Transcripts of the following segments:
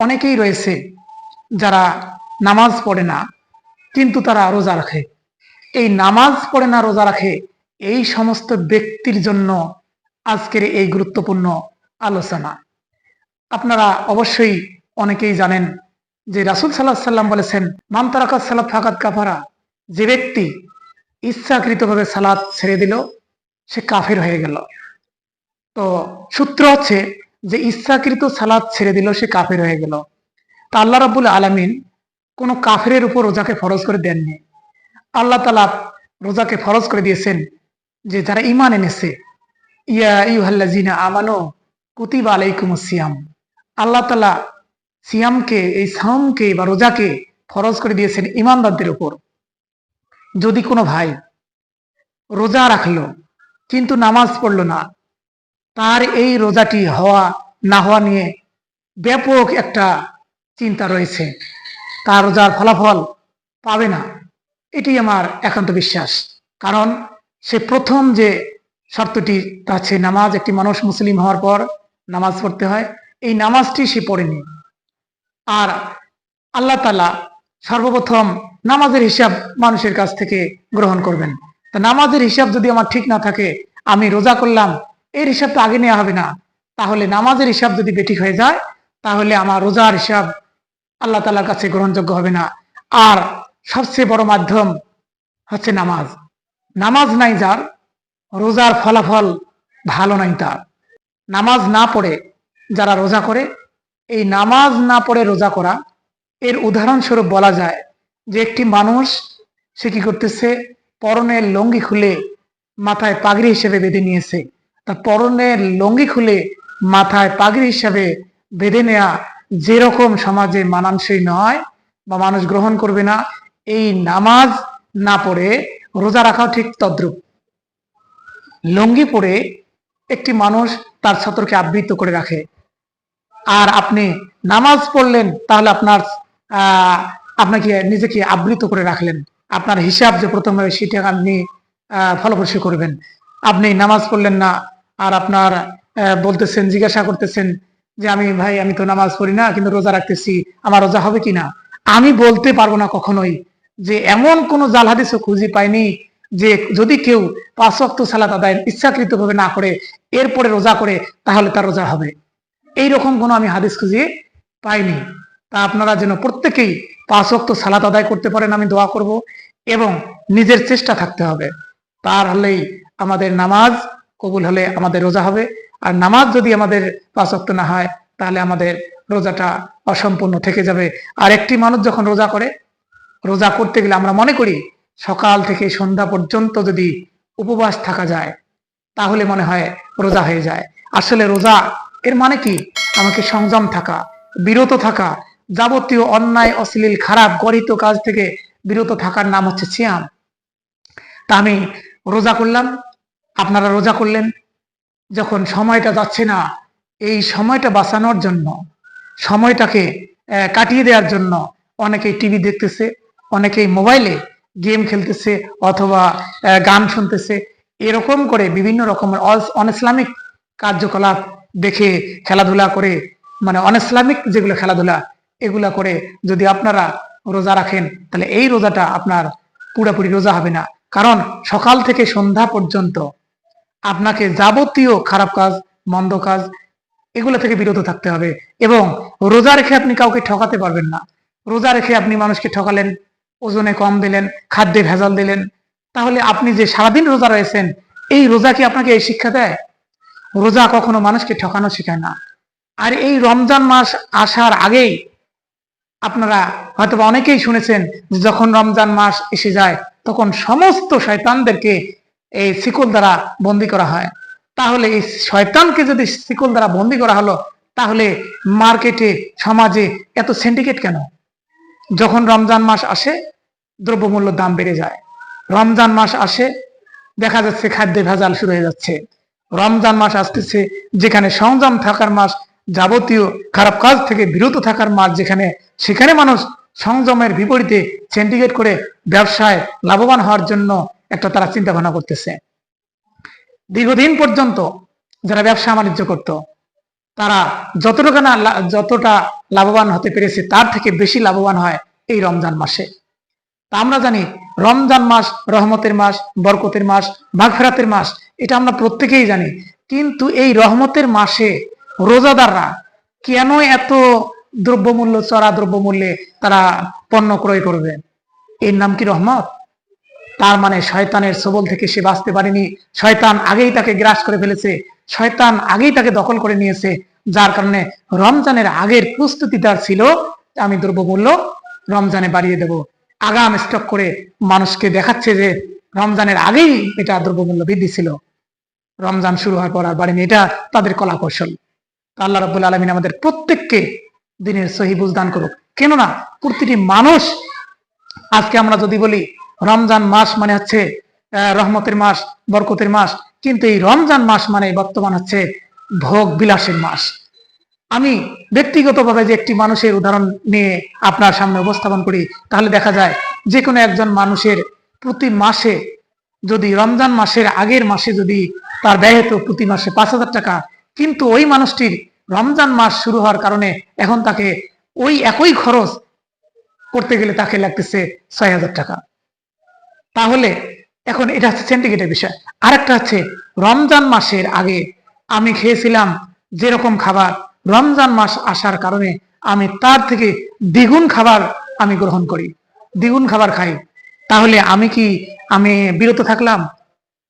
অনেকেই রয়েছে যারা নামাজ পড়ে না, কিন্তু তারা রোজা রাখে। এই নামাজ পড়ে না, রোজা রাখে, এই সমস্ত ব্যক্তির জন্য আজকের এই গুরুত্বপূর্ণ আলোচনা। আপনারা অবশ্যই অনেকেই জানেন যে রাসুল সাল্লাহ সাল্লাম বলেছেন মামতারাকাত সালাদ ফাকাত কাফারা। যে ব্যক্তি ইচ্ছাকৃতভাবে সালাদ ছেড়ে দিল, সে কাফের হয়ে গেল। তো সূত্র হচ্ছে যে ইচ্ছাকৃত সালাদ ছেড়ে দিল, সে কাফের হয়ে গেল। তা আল্লাহ রাবুল আলমিন কোনো কাফের উপর রোজাকে ফরজ করে দেননি। আল্লাহ তালা রোজাকে ফরজ করে দিয়েছেন যে যারা ইমান এনেছে, ইয়া ইউহাল্লাজিনা আমানো কুতিবা আলাইকুম সিয়াম। আল্লাহ তালা সিয়ামকে, এই সামকে বা রোজাকে ফরজ করে দিয়েছেন ইমানদারদের উপর। যদি কোনো ভাই রোজা রাখল, কিন্তু নামাজ পড়ল না তার এই রোজাটি হওয়া, না হওয়া নিয়ে ব্যাপক একটা চিন্তা রয়েছে। তার রোজার ফলাফল পাবে না। এটি আমার একান্ত বিশ্বাস। কারণ সে প্রথম যে শর্তটি, তা হচ্ছে নামাজ, একটি মানুষ মুসলিম হওয়ার পর নামাজ পড়তে হয়। এই নামাজটি সে পড়েনি। আর আল্লাহ তালা সর্বপ্রথম নামাজের হিসাব মানুষের কাছ থেকে গ্রহণ করবেন। তা নামাজের হিসাব যদি আমার ঠিক না থাকে, আমি রোজা করলাম এর হিসাব তো আগে নেওয়া হবে না। তাহলে নামাজের হিসাব যদি বেঠিক হয়ে যায়, তাহলে আমার রোজার হিসাব আল্লাহ তালার কাছে গ্রহণযোগ্য হবে না। আর সবচেয়ে বড় মাধ্যম হচ্ছে নামাজ। নামাজ নাই যার, রোজার ফলাফল ভালো নাই তার। নামাজ না পড়ে যারা রোজা করে, এই নামাজ না পড়ে রোজা করা, এর উদাহরণস্বরূপ বলা যায় যে একটি মানুষ, সে কি করতেছে? পরনের লঙ্গি খুলে মাথায় পাগড়ি হিসেবে বেঁধে নিয়েছে। তা পরনের লঙ্গি খুলে মাথায় পাগড়ি হিসাবে বেঁধে নেয়া যেরকম সমাজে মানানসই নয় বা মানুষ গ্রহণ করবে না, এই নামাজ না পড়ে রোজা রাখাও ঠিক তদ্রুপ। লঙ্গি পরে একটি মানুষ তার ছাত্রকে আবৃত করে রাখে। আর আপনি নামাজ পড়লেন, তাহলে আপনার আপনাকে, নিজেকে আবৃত করে রাখলেন। আপনার হিসাব যে প্রথম সেটা আপনি ফলপ্রসূ করবেন। আপনি নামাজ পড়লেন না আর আপনার বলতেছেন, জিজ্ঞাসা করতেছেন যে আমি, ভাই, আমি তো নামাজ পড়ি না, কিন্তু রোজা রাখতেছি, আমার রোজা হবে কিনা? আমি বলতে পারব না কখনোই যে এমন কোন জাল হাদিসও খুঁজে পাইনি যে যদি কেউ পাঁচ ওয়াক্ত সালাত আদায় ইচ্ছাকৃত ভাবে না করে, এরপরে রোজা করে, তাহলে তার রোজা হবে। এই রকম কোনো আমি হাদিস খুঁজে পাইনি। তা আপনারা যেন প্রত্যেকেই পাঁচ ওয়াক্ত সালাত আদায় করতে পারেন, আমি দোয়া করব এবং নিজের চেষ্টা থাকতে হবে। তার হলেই আমাদের নামাজ কবুল হলে আমাদের রোজা হবে। আর নামাজ যদি আমাদের পাঁচ ওয়াক্ত না হয়, তাহলে আমাদের রোজাটা অসম্পূর্ণ থেকে যাবে। আর একটি মানুষ যখন রোজা করে, রোজা করতে গেলে আমরা মনে করি, সকাল থেকে সন্ধ্যা পর্যন্ত যদি উপবাস থাকা যায়, তাহলে মনে হয় রোজা হয়ে যায়। আসলে রোজা এর মানে কি? আমাকে সংযম থাকা, বিরত থাকা, যাবতীয় অন্যায়, অশ্লীল, খারাপ, গরিত কাজ থেকে বিরত থাকার নাম হচ্ছে সিয়াম। তা আমি রোজা করলাম আপনারা রোজা করলেন? যখন সময়টা যাচ্ছে না, এই সময়টা বাঁচানোর জন্য, সময়টাকে কাটিয়ে দেওয়ার জন্য অনেকেই টিভি দেখতেছে, অনেকেই মোবাইলে গেম খেলতেছে অথবা গান শুনতেছে। এরকম করে বিভিন্ন রকমের অনইসলামিক কার্যকলাপ দেখে খেলাধুলা করে মানে অনইসলামিক যেগুলো খেলাধুলা, এগুলা করে যদি আপনারা রোজা রাখেন, তাহলে এই রোজাটা আপনার পুরোপুরি রোজা হবে না। কারণ সকাল থেকে সন্ধ্যা পর্যন্ত আপনাকে যাবতীয় খারাপ কাজ, মন্দ কাজ এগুলো থেকে বিরত থাকতে হবে এবং রোজা রেখে আপনি কাউকে ঠকাতে পারবেন না। রোজা রেখে আপনি মানুষকে ঠকালেন, ওজনে কম দিলেন, খাদ্যে ভেজাল দিলেন, তাহলে আপনি যে সারাদিন রোজা রয়েছেন, এই রোজা কি আপনাকে এই শিক্ষা দেয়? রোজা কখনো মানুষকে ঠকানো শেখায় না। আর এই রমজান মাস আসার আগেই আপনারা হয়তো অনেকেই শুনেছেন যখন রমজান মাস এসে যায়, তখন সমস্ত শয়তানদেরকে এই শিকল দ্বারা বন্দি করা হয়। তাহলে এই শয়তানকে যদি শিকল দ্বারা বন্দি করা হলো, তাহলে মার্কেটে, সমাজে এত সিন্ডিকেট কেন? যখন রমজান মাস আসে দ্রব্যমূল্য দাম বেড়ে যায়। রমজান মাস আসে, দেখা যাচ্ছে খাদ্যে ভেজাল শুরু হয়ে যাচ্ছে। রমজান মাস আসতেছে, যেখানে সংযম থাকার মাস, যাবতীয় খারাপ কাজ থেকে বিরত থাকার মাস, যেখানে সেখানে মানুষ সংযমের বিপরীতে সিন্ডিকেট করে ব্যবসায় লাভবান হওয়ার জন্য একটা তারা চিন্তা ভাবনা করতেছে। দীর্ঘদিন পর্যন্ত যারা ব্যবসা বাণিজ্য করত, তারা যতটুকু না যতটা লাভবান হতে পেরেছে, তার থেকে বেশি লাভবান হয় এই রমজান মাসে। তা আমরা জানি, রমজান মাস রহমতের মাস, বরকতের মাস মাঘফেরাতের মাস, এটা আমরা প্রত্যেকেই জানি। কিন্তু এই রহমতের মাসে রোজাদাররা কেন এত দ্রব্যমূল্য, চড়া দ্রব্যমূল্যে তারা পণ্য ক্রয় করবে? এর নাম কি রহমত? তার মানে শয়তানের সবল থেকে সে বাঁচতে পারেনি। শয়তান আগেই তাকে গ্রাস করে ফেলেছে। শয়তান আগেই তাকে দখল করে নিয়েছে। যার কারণে রমজানের আগের প্রস্তুতি তার ছিল। আমি দ্রব্যমূল্য রমজানে বাড়িয়ে দেব। আগাম স্টক করে মানুষকে দেখাচ্ছে যে রমজানের আগেই এটা দ্রব্যমূল্য বৃদ্ধি ছিল। রমজান শুরু হওয়ার পর আর বাড়েনি। এটা তাদের কলা কৌশল। আল্লাহ রব্বুল আলমিন আমাদের প্রত্যেককে দিনের সহি বুঝদান করুক। কেননা প্রতিটি মানুষ, আজকে আমরা যদি বলি রমজান মাস মানে হচ্ছে রহমতের মাস, বরকতের মাস। কিন্তু এই রমজান মাস মানে বর্তমান হচ্ছে ভোগ বিলাসের মাস। আমি ব্যক্তিগতভাবে যে একটি মানুষের উদাহরণ নিয়ে আপনার সামনে উপস্থাপন করি, তাহলে দেখা যায় যে কোনো একজন মানুষের প্রতি মাসে যদি রমজান মাসের আগের মাসে যদি তার ব্যয় হতো প্রতি মাসে পাঁচ হাজার টাকা, কিন্তু ওই মানুষটির রমজান মাস শুরু হওয়ার কারণে এখন তাকে ওই একই খরচ করতে গেলে তাকে লাগতেছে ছয় হাজার টাকা। তাহলে এখন এটা হচ্ছে সেন্টিগ্রেটের বিষয়। আরেকটা হচ্ছে রমজান মাসের আগে আমি খেয়েছিলাম যেরকম খাবার। রমজান মাস আসার কারণে আমি তার থেকে দ্বিগুণ খাবার আমি গ্রহণ করি। দ্বিগুণ খাবার খাই। তাহলে আমি কি আমি বিরত থাকলাম?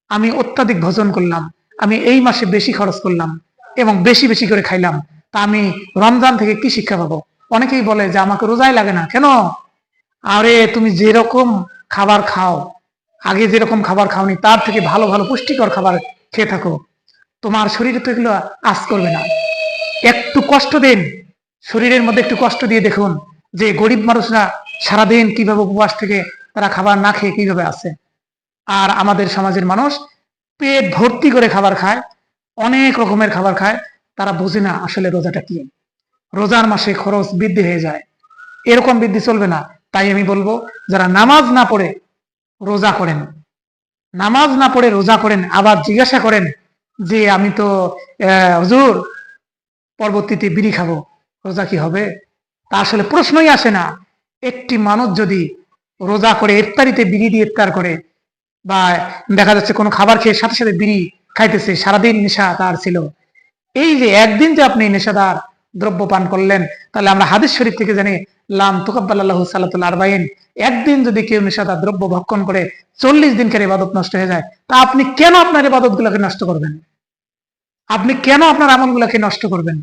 আমি অত্যাধিক ভোজন করলাম। আমি এই মাসে বেশি খরচ করলাম এবং বেশি বেশি করে খাইলাম। তা আমি রমজান থেকে কি শিক্ষা পাবো? অনেকেই বলে যে আমাকে রোজাই লাগে না। কেন? আরে তুমি যেরকম খাবার খাও আগে যেরকম খাবার খাওনি, তার থেকে ভালো ভালো পুষ্টিকর খাবার খেয়ে থাকো। তোমার শরীরে তো এগুলো আজ করবে না। একটু কষ্ট দিন, শরীরের মধ্যে একটু কষ্ট দিয়ে দেখুন যে গরিব মানুষরা সারাদিন কীভাবে উপবাস থেকে তারা খাবার না খেয়ে কীভাবে আছে। আর আমাদের সমাজের মানুষ পেট ভর্তি করে খাবার খায়, অনেক রকমের খাবার খায়, তারা বোঝে না আসলে রোজাটা কি। রোজার মাসে খরচ বৃদ্ধি হয়ে যায়। এরকম বৃদ্ধি চলবে না। তাই আমি বলব, যারা নামাজ না পড়ে রোজা করেন। নামাজ না পড়ে রোজা করেন, আবার জিজ্ঞাসা করেন যে, আমি তো হুজুর, পরবর্তীতে বিড়ি খাব, রোজা কি হবে? তা আসলে প্রশ্নই আসে না। একটি মানুষ যদি রোজা করে, ইফতারিতে বিড়ি দিয়ে ইফতার করে, বা দেখা যাচ্ছে কোনো খাবার খেয়ে সাথে সাথে বিড়ি খাইতেছে, সারাদিন নেশা তার ছিল। এই যে একদিন যে আপনি নেশাদার দ্রব্য পান করলেন, তাহলে আমরা হাদিস শরীফ থেকে জানি লাম তুকাব্বাল্লাহু সাল্লাতুল আরবাইন। একদিন যদি কেউ নেশাদার দ্রব্য ভক্ষণ করে, চল্লিশ দিনকার ইবাদত নষ্ট হয়ে যায়? তা আপনি কেন আপনার ইবাদত গুলাকে নষ্ট করবেন? আপনি কেন আপনার আমল গুলাকে নষ্ট করবেন?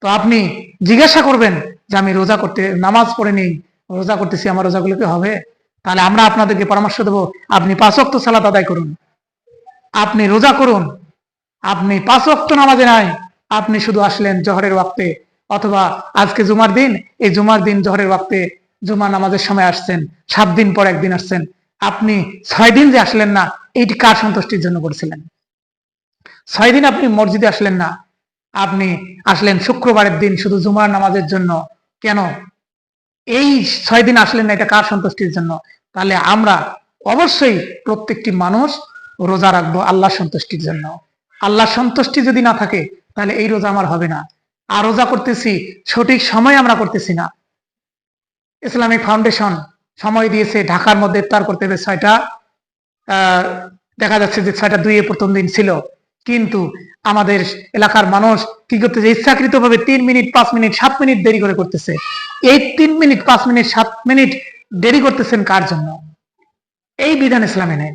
তো আপনি জিজ্ঞাসা করবেন যে, আমি রোজা করতে, নামাজ পড়ে নেই, রোজা করতেছি, আমার রোজা রোজাগুলোকে হবে? তাহলে আমরা আপনাদেরকে পরামর্শ দেবো, আপনি পাঁচ ওয়াক্ত সালাত আদায় করুন। আপনি রোজা করুন, আপনি পাঁচ ওয়াক্ত নামাজে নাই, আপনি শুধু আসলেন জহরের ওয়াক্তে। অথবা আজকে জুমার দিন, এই জুমার দিন জহরের ওয়াক্তে জুমা নামাজের সময় আসছেন, সাত দিন পর একদিন আসছেন। আপনি ছয় দিন যে আসলেন না, এইটি কার সন্তুষ্টির জন্য করেছিলেন ছয় দিন আপনি মসজিদে আসলেন না, আপনি আসলেন শুক্রবারের দিন শুধু জুমার নামাজের জন্য। কেন? এই ছয় দিন আসলেন না, এটা কার সন্তুষ্টির জন্য? তাহলে আমরা অবশ্যই প্রত্যেকটি মানুষ রোজা রাখব আল্লাহ সন্তুষ্টির জন্য। আল্লাহ সন্তুষ্টি যদি না থাকে, তাহলে এই রোজা আমার হবে না। আর রোজা করতেছি, সঠিক সময় আমরা করতেছি না। ইসলামিক ফাউন্ডেশন সময় দিয়েছে, ঢাকার মধ্যে ইফতার করতে হবে ছয়টা। দেখা যাচ্ছে যে ছয়টা দুইয়ে প্রথম দিন ছিল। কিন্তু আমাদের এলাকার মানুষ কি করতেছে ইচ্ছাকৃত ভাবে তিন মিনিট, পাঁচ মিনিট, সাত মিনিট দেরি করে করতেছে। এই তিন মিনিট, পাঁচ মিনিট, সাত মিনিট দেরি করতেছেন কার জন্য? এই বিধান ইসলামে নেই।